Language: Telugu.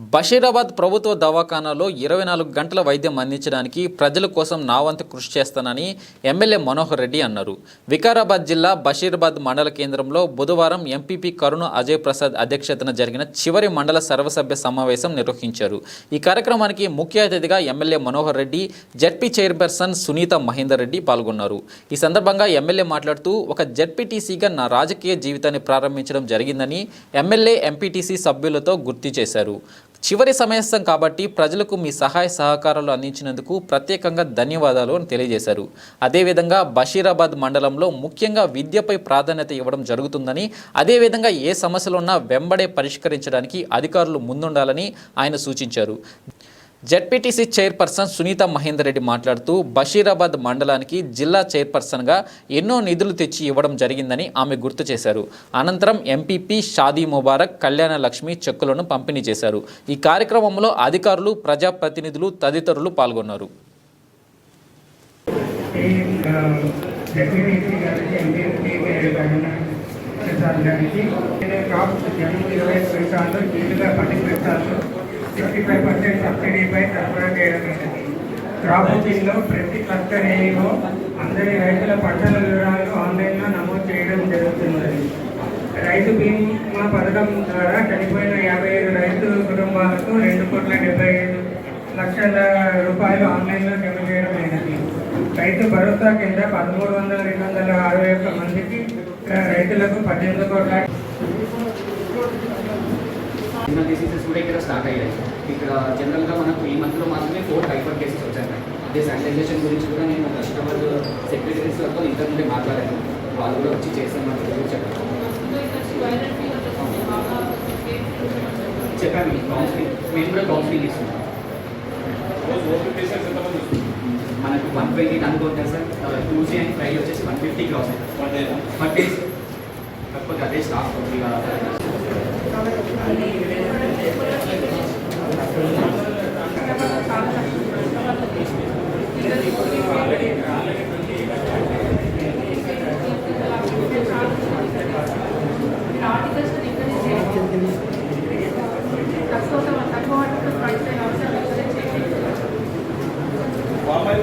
బషీరాబాద్ ప్రభుత్వ దవాఖానాలో ఇరవై నాలుగు గంటల వైద్యం అందించడానికి ప్రజల కోసం నా వంతు కృషి చేస్తానని ఎమ్మెల్యే మనోహర్ రెడ్డి అన్నారు. వికారాబాద్ జిల్లా బషీరాబాద్ మండల కేంద్రంలో బుధవారం ఎంపీపీ కరుణ అజయ్ ప్రసాద్ అధ్యక్షతన జరిగిన చివరి మండల సర్వసభ్య సమావేశం నిర్వహించారు. ఈ కార్యక్రమానికి ముఖ్య అతిథిగా MLA Manohar Reddy ZP chairperson Sunitha Mahender Reddy పాల్గొన్నారు. ఈ సందర్భంగా ఎమ్మెల్యే మాట్లాడుతూ ఒక జడ్పీటీసీగా నా రాజకీయ జీవితాన్ని ప్రారంభించడం జరిగిందని ఎమ్మెల్యే ఎంపీటీసీ సభ్యులతో గుర్తు చేశారు. చివరి సమయస్థం కాబట్టి ప్రజలకు మీ సహాయ సహకారాలు అందించినందుకు ప్రత్యేకంగా ధన్యవాదాలు అని తెలియజేశారు. అదేవిధంగా బషీరాబాద్ మండలంలో ముఖ్యంగా విద్యపై ప్రాధాన్యత ఇవ్వడం జరుగుతుందని అదేవిధంగా ఏ సమస్యలున్నా వెంబడే పరిష్కరించడానికి అధికారులు ముందుండాలని ఆయన సూచించారు. జెడ్పీటీసీ చైర్పర్సన్ సునీత మహేందర్ రెడ్డి మాట్లాడుతూ బషీరాబాద్ మండలానికి జిల్లా చైర్పర్సన్గా ఎన్నో నిధులు తెచ్చి ఇవ్వడం జరిగిందని ఆమె గుర్తు చేశారు. అనంతరం ఎంపీపీ షాదీ ముబారక్ కళ్యాణ లక్ష్మి చెక్కులను పంపిణీ చేశారు. ఈ కార్యక్రమంలో అధికారులు ప్రజాప్రతినిధులు తదితరులు పాల్గొన్నారు. గారికి జనం ఇరవై పెడతాను ట్వంటీ ఫైవ్ పర్సెంట్ సబ్సిడీపై సరఫరా చేయడం జరిగింది క్రాప్ ప్రతి క్లస్టర్ ఏఈలో అందరి రైతుల పంటల వివరాలు ఆన్లైన్లో నమోదు చేయడం జరుగుతున్నది. రైతు బీమా పథకం ద్వారా చనిపోయిన యాభై ఐదు రైతు కుటుంబాలకు రెండు కోట్ల డెబ్బై ఐదు లక్షల రూపాయలు ఆన్లైన్లో జమ చేయడం అయినది రైతు భరోసా కింద పదమూడు వందల రెండు వందల అరవై ఒక్క మందికి రైతులకు పద్దెనిమిది కోట్ల చిన్న డిసీజెస్ కూడా ఇక్కడ స్టార్ట్ అయ్యాయి. ఇక్కడ జనరల్గా మనకు ఈ మంత్లో మాత్రమే ఫోర్ హైపర్ కేసెస్ వచ్చాయి. అదే శానిటైజేషన్ గురించి కూడా నేను కస్టమర్ సెక్రటరీస్తో ఇంతకుముందే మాట్లాడాను. వాళ్ళు కూడా వచ్చి చేస్తామని చెప్పి చెప్పారు. చెప్పాను కౌన్సిలింగ్ మేము కూడా కౌన్సిలింగ్ ఇస్తున్నాం మనకు వన్ ట్వంటీ అనుకుంటా సార్. టూసీ అండ్ ఫ్రైడ్ వచ్చేసి one fifty cross one day కాకపోతే అదే స్టాఫ్ కొద్దిగా